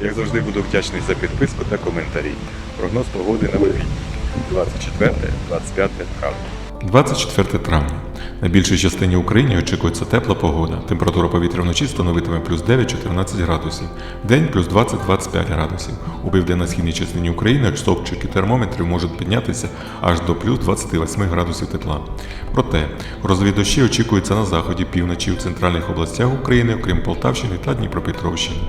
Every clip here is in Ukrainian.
Як завжди буду вдячний за підписку та коментарі. Прогноз погоди на вихідні 24-25 травня. 24 травня. На більшій частині України очікується тепла погода. Температура повітря вночі становитиме плюс 9-14 градусів, день плюс 20-25 градусів. У південно-східній частині України стовпчики термометрів можуть піднятися аж до плюс 28 градусів тепла. Проте грозові дощі очікуються на заході, півночі в центральних областях України, окрім Полтавщини та Дніпропетровщини,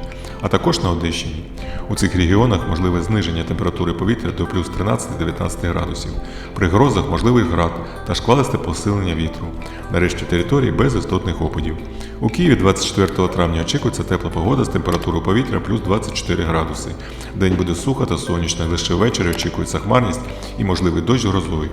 а також на Одещині. У цих регіонах можливе зниження температури повітря до плюс 13-19 градусів. При грозах можливий град та шквалисте посилення вітру. Нарешті території без істотних опадів. У Києві 24 травня очікується тепла погода з температурою повітря плюс 24 градуси. День буде сухо та сонячно, лише ввечері очікується хмарність і можливий дощ грозовий.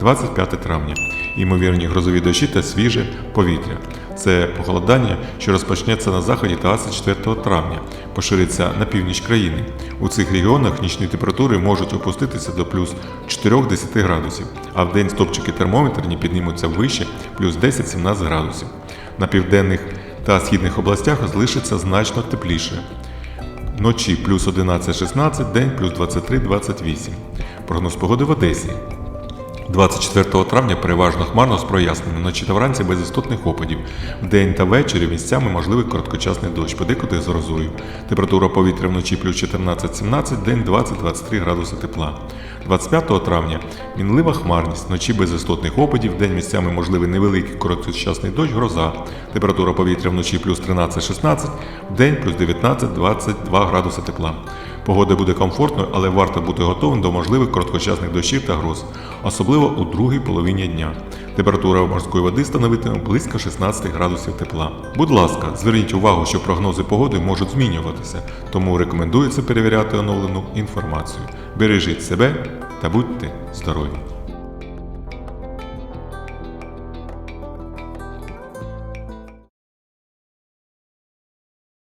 25 травня. Ймовірні грозові дощі та свіже повітря. Це похолодання, що розпочнеться на заході 24 травня, пошириться на північ країни. У цих регіонах нічні температури можуть опуститися до плюс 4-10 градусів, а в день стопчики термометрні піднімуться вище плюс 10-17 градусів. На південних та східних областях залишиться значно тепліше. Ночі плюс 11-16, день плюс 23-28. Прогноз погоди в Одесі. 24 травня переважно хмарно з проясненням, вночі та вранці без істотних опадів. Вдень та ввечері місцями можливий короткочасний дощ, подекуди з грозою. Температура повітря вночі плюс 14-17, день 20-23 градуси тепла. 25 травня мінлива хмарність, вночі без істотних опадів, день місцями можливий невеликий короткочасний дощ, гроза. Температура повітря вночі плюс 13-16, вдень плюс 19-22 градуси тепла. Погода буде комфортною, але варто бути готовим до можливих короткочасних дощів та гроз, особливо у другій половині дня. Температура морської води становитиме близько 16 градусів тепла. Будь ласка, зверніть увагу, що прогнози погоди можуть змінюватися, тому рекомендується перевіряти оновлену інформацію. Бережіть себе та будьте здорові!